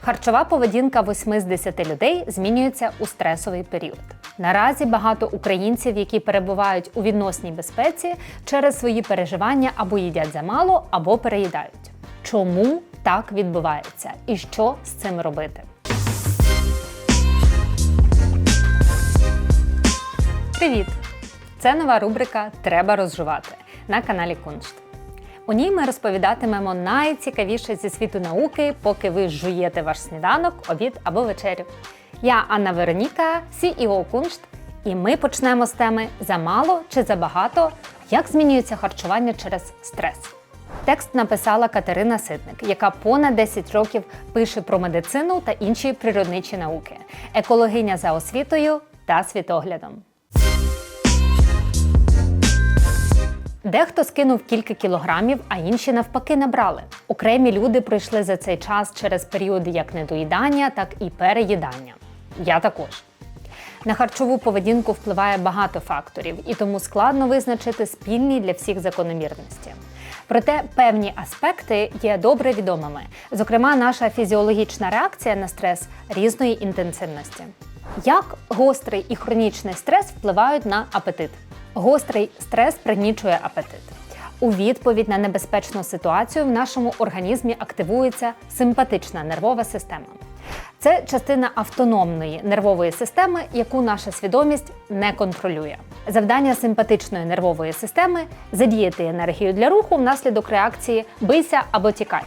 Харчова поведінка 8 з 10 людей змінюється у стресовий період. Наразі багато українців, які перебувають у відносній безпеці, через свої переживання або їдять замало, або переїдають. Чому так відбувається і що з цим робити? Привіт! Це нова рубрика Треба розжувати на каналі Куншт. У ній ми розповідатимемо найцікавіше зі світу науки, поки ви жуєте ваш сніданок, обід або вечерю. Я Анна Вероніка, CEO Куншт, і ми почнемо з теми замало чи забагато, як змінюється харчування через стрес. Текст написала Катерина Ситник, яка понад 10 років пише про медицину та інші природничі науки, екологиня за освітою та світоглядом. Дехто скинув кілька кілограмів, а інші навпаки набрали. Окремі люди пройшли за цей час через періоди як недоїдання, так і переїдання. Я також. На харчову поведінку впливає багато факторів, і тому складно визначити спільні для всіх закономірності. Проте певні аспекти є добре відомими, зокрема, наша фізіологічна реакція на стрес різної інтенсивності. Як гострий і хронічний стрес впливають на апетит? Гострий стрес пригнічує апетит. У відповідь на небезпечну ситуацію в нашому організмі активується симпатична нервова система. Це частина автономної нервової системи, яку наша свідомість не контролює. Завдання симпатичної нервової системи задіяти енергію для руху внаслідок реакції бийся або тікай.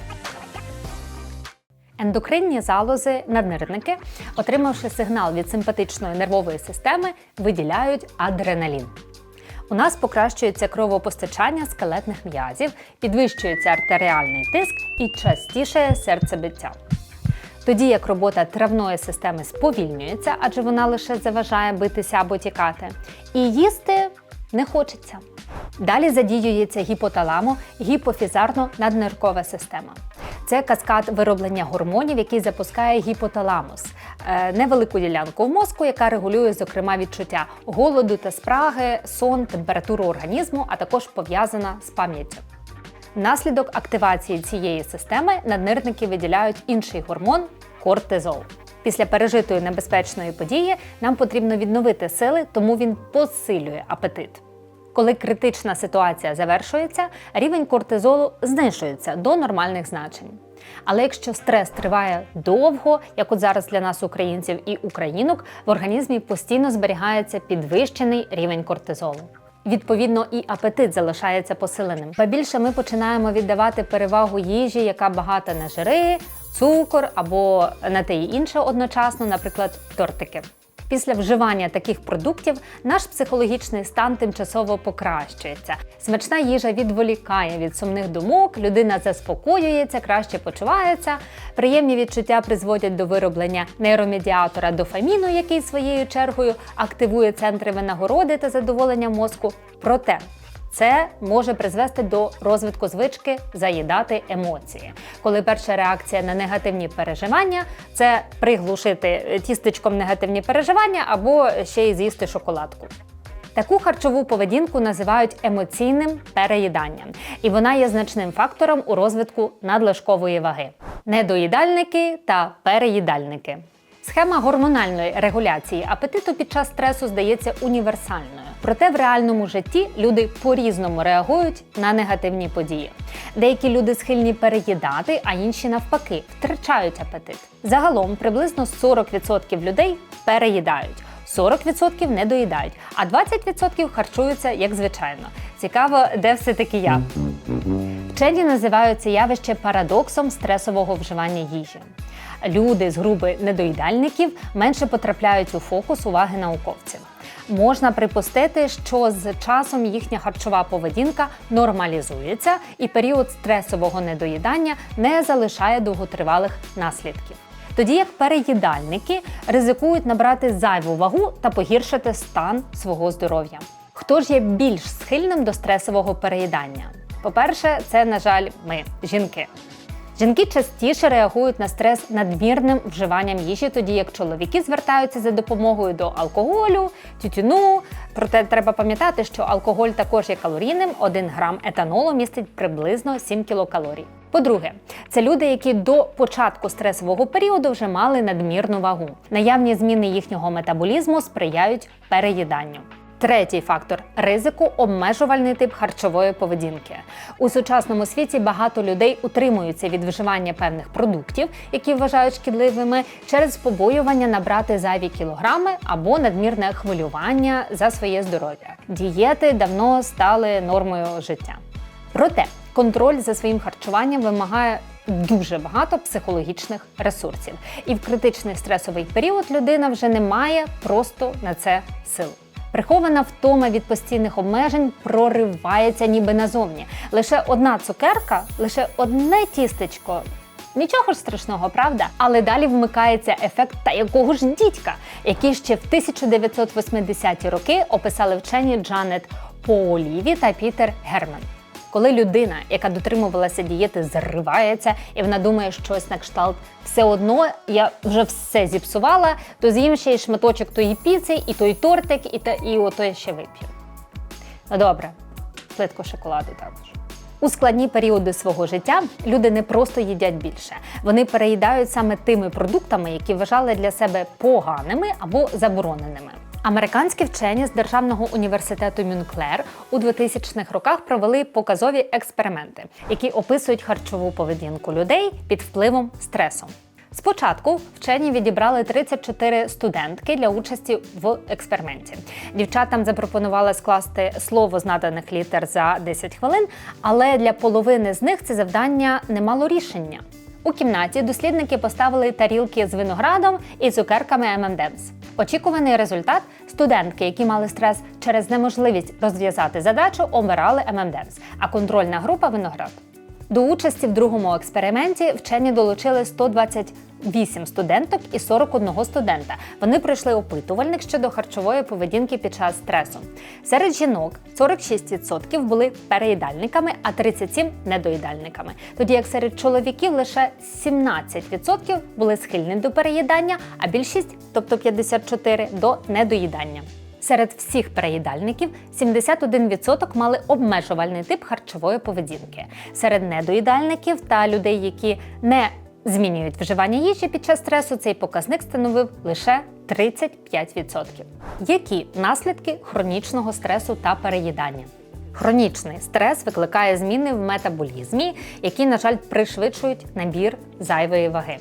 Ендокринні залози, наднирники, отримавши сигнал від симпатичної нервової системи, виділяють адреналін. У нас покращується кровопостачання скелетних м'язів, підвищується артеріальний тиск і частіше серцебиття. Тоді як робота травної системи сповільнюється, адже вона лише заважає битися або тікати, і їсти не хочеться. Далі задіюється гіпоталамо гіпофізарно-надниркова система. Це каскад вироблення гормонів, який запускає гіпоталамус, е, невелику ділянку в мозку, яка регулює, зокрема, відчуття голоду та спраги, сон, температуру організму, а також пов'язана з пам'яттю. Внаслідок активації цієї системи наднирники виділяють інший гормон кортизол. Після пережитої небезпечної події нам потрібно відновити сили, тому він посилює апетит. Коли критична ситуація завершується, рівень кортизолу знижується до нормальних значень. Але якщо стрес триває довго, як от зараз для нас, українців і українок, в організмі постійно зберігається підвищений рівень кортизолу. Відповідно, і апетит залишається посиленим. Ба більше ми починаємо віддавати перевагу їжі, яка багата на жири, цукор або на те і інше одночасно, наприклад, тортики. Після вживання таких продуктів наш психологічний стан тимчасово покращується. Смачна їжа відволікає від сумних думок, людина заспокоюється, краще почувається. Приємні відчуття призводять до вироблення нейромедіатора дофаміну, який своєю чергою активує центри винагороди та задоволення мозку. Проте це може призвести до розвитку звички заїдати емоції, коли перша реакція на негативні переживання це приглушити тістечком негативні переживання або ще й з'їсти шоколадку. Таку харчову поведінку називають емоційним переїданням, і вона є значним фактором у розвитку надлишкової ваги. Недоїдальники та переїдальники. Схема гормональної регуляції апетиту під час стресу здається універсальною. Проте в реальному житті люди по-різному реагують на негативні події. Деякі люди схильні переїдати, а інші навпаки втрачають апетит. Загалом приблизно 40% людей переїдають. 40% не доїдають, а 20% харчуються як звичайно. Цікаво, де все-таки я. Вчені називають це явище парадоксом стресового вживання їжі. Люди з групи недоїдальників менше потрапляють у фокус уваги науковців. Можна припустити, що з часом їхня харчова поведінка нормалізується, і період стресового недоїдання не залишає довготривалих наслідків. Тоді як переїдальники ризикують набрати зайву вагу та погіршити стан свого здоров'я. Хто ж є більш схильним до стресового переїдання? По-перше, це, на жаль, ми жінки. Жінки частіше реагують на стрес надмірним вживанням їжі, тоді як чоловіки звертаються за допомогою до алкоголю, тютюну. Проте треба пам'ятати, що алкоголь також є калорійним. 1 грам етанолу містить приблизно 7 кілокалорій. По-друге, це люди, які до початку стресового періоду вже мали надмірну вагу. Наявні зміни їхнього метаболізму сприяють переїданню. Третій фактор ризику обмежувальний тип харчової поведінки. У сучасному світі багато людей утримуються від вживання певних продуктів, які вважають шкідливими, через побоювання набрати зайві кілограми або надмірне хвилювання за своє здоров'я. Дієти давно стали нормою життя. Проте контроль за своїм харчуванням вимагає дуже багато психологічних ресурсів, і в критичний стресовий період людина вже не має просто на це сил. Прихована втома від постійних обмежень проривається ніби назовні. Лише одна цукерка, лише одне тістечко. Нічого ж страшного, правда? Але далі вмикається ефект та якого ж дідька, який ще в 1980-ті роки описали вчені Джанет Пооліві та Пітер Герман. Коли людина, яка дотримувалася дієти, зривається і вона думає щось на кшталт, все одно я вже все зіпсувала, то з'їм ще й шматочок тої піци, і той тортик, і та і ото я ще вип'ю. Ну добре, плитку шоколаду також. У складні періоди свого життя люди не просто їдять більше, вони переїдають саме тими продуктами, які вважали для себе поганими або забороненими. Американські вчені з Державного університету Мюнклер у 2000-х роках провели показові експерименти, які описують харчову поведінку людей під впливом стресу. Спочатку вчені відібрали 34 студентки для участі в експерименті. Дівчатам запропонували скласти слово з наданих літер за 10 хвилин, але для половини з них це завдання не мало рішення. У кімнаті дослідники поставили тарілки з виноградом і цукерками M&M's. Очікуваний результат студентки, які мали стрес через неможливість розв'язати задачу, обирали M&M's, а контрольна група виноград. До участі в другому експерименті вчені долучили 128 студенток і 41 студента. Вони пройшли опитувальник щодо харчової поведінки під час стресу. Серед жінок 46% були переїдальниками, а 37% недоїдальниками. Тоді як серед чоловіків лише 17% були схильні до переїдання, а більшість, тобто 54%, до недоїдання. Серед всіх переїдальників 71% мали обмежувальний тип харчової поведінки. Серед недоїдальників та людей, які не змінюють вживання їжі під час стресу, цей показник становив лише 35%. Які наслідки хронічного стресу та переїдання? Хронічний стрес викликає зміни в метаболізмі, які, на жаль, пришвидшують набір зайвої ваги.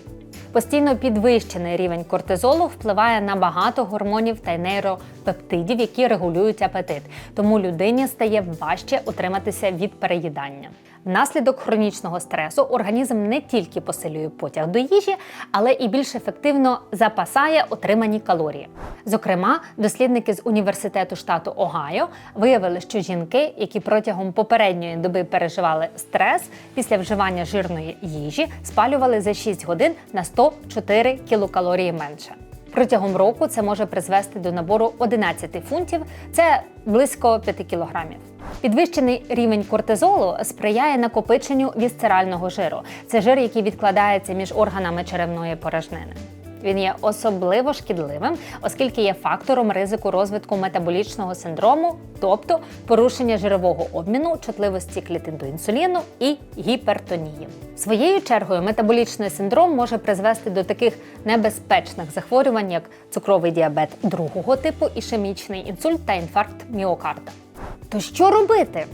Постійно підвищений рівень кортизолу впливає на багато гормонів та нейропептидів, які регулюють апетит. Тому людині стає важче утриматися від переїдання. Внаслідок хронічного стресу організм не тільки посилює потяг до їжі, але і більш ефективно запасає отримані калорії. Зокрема, дослідники з університету штату Огайо виявили, що жінки, які протягом попередньої доби переживали стрес після вживання жирної їжі, спалювали за 6 годин на 104 кілокалорії менше. Протягом року це може призвести до набору 11 фунтів, це близько 5 кілограмів. Підвищений рівень кортизолу сприяє накопиченню вісцерального жиру. Це жир, який відкладається між органами черевної порожнини. Він є особливо шкідливим, оскільки є фактором ризику розвитку метаболічного синдрому, тобто порушення жирового обміну, чутливості клітин до інсуліну і гіпертонії. Своєю чергою метаболічний синдром може призвести до таких небезпечних захворювань, як цукровий діабет другого типу, ішемічний інсульт та інфаркт міокарда. То що робити?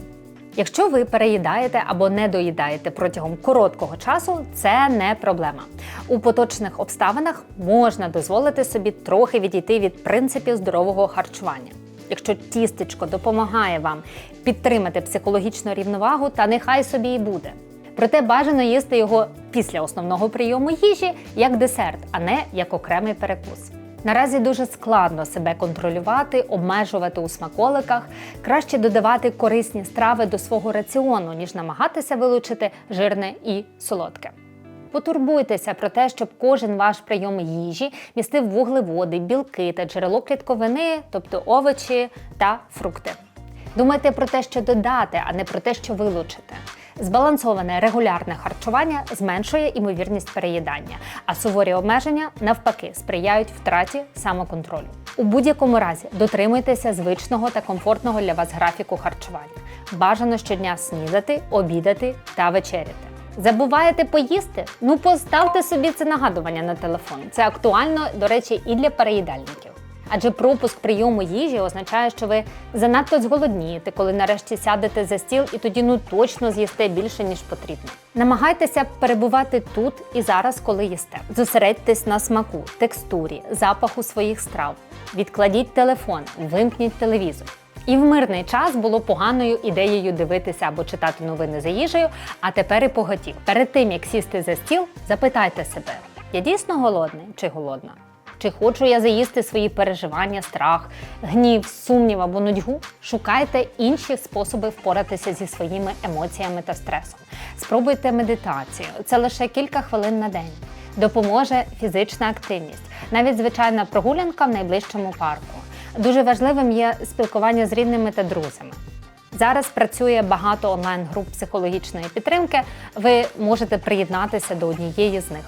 Якщо ви переїдаєте або не доїдаєте протягом короткого часу, це не проблема. У поточних обставинах можна дозволити собі трохи відійти від принципів здорового харчування. Якщо тістечко допомагає вам підтримати психологічну рівновагу, та нехай собі і буде. Проте бажано їсти його після основного прийому їжі як десерт, а не як окремий перекус. Наразі дуже складно себе контролювати, обмежувати у смаколиках. Краще додавати корисні страви до свого раціону, ніж намагатися вилучити жирне і солодке. Потурбуйтеся про те, щоб кожен ваш прийом їжі містив вуглеводи, білки та джерело клітковини, тобто овочі та фрукти. Думайте про те, що додати, а не про те, що вилучити. Збалансоване регулярне харчування зменшує імовірність переїдання, а суворі обмеження навпаки сприяють втраті самоконтролю. У будь-якому разі дотримуйтеся звичного та комфортного для вас графіку харчування. Бажано щодня снідати, обідати та вечеряти. Забуваєте поїсти? Ну поставте собі це нагадування на телефон. Це актуально, до речі, і для переїдальників. Адже пропуск прийому їжі означає, що ви занадто зголоднієте, коли нарешті сядете за стіл і тоді ну точно з'їсте більше ніж потрібно. Намагайтеся перебувати тут і зараз, коли їсте. Зосередьтесь на смаку, текстурі, запаху своїх страв. Відкладіть телефон, вимкніть телевізор. І в мирний час було поганою ідеєю дивитися або читати новини за їжею, а тепер і поготів. Перед тим як сісти за стіл, запитайте себе: я дійсно голодний чи голодна? Чи хочу я заїсти свої переживання, страх, гнів, сумнів або нудьгу? Шукайте інші способи впоратися зі своїми емоціями та стресом. Спробуйте медитацію. Це лише кілька хвилин на день. Допоможе фізична активність, навіть звичайна прогулянка в найближчому парку. Дуже важливим є спілкування з рідними та друзями. Зараз працює багато онлайн-груп психологічної підтримки. Ви можете приєднатися до однієї з них.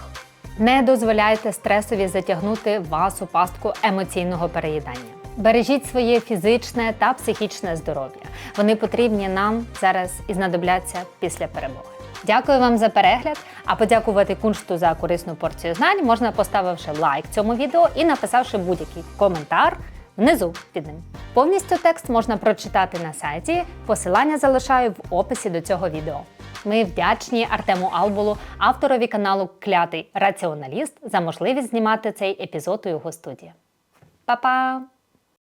Не дозволяйте стресові затягнути вас у пастку емоційного переїдання. Бережіть своє фізичне та психічне здоров'я. Вони потрібні нам зараз і знадобляться після перемоги. Дякую вам за перегляд. А подякувати куншту за корисну порцію знань можна поставивши лайк цьому відео і написавши будь-який коментар внизу під ним. Повністю текст можна прочитати на сайті. Посилання залишаю в описі до цього відео. Ми вдячні Артему Албулу, авторові каналу Клятий Раціоналіст, за можливість знімати цей епізод у його студії. Па-па!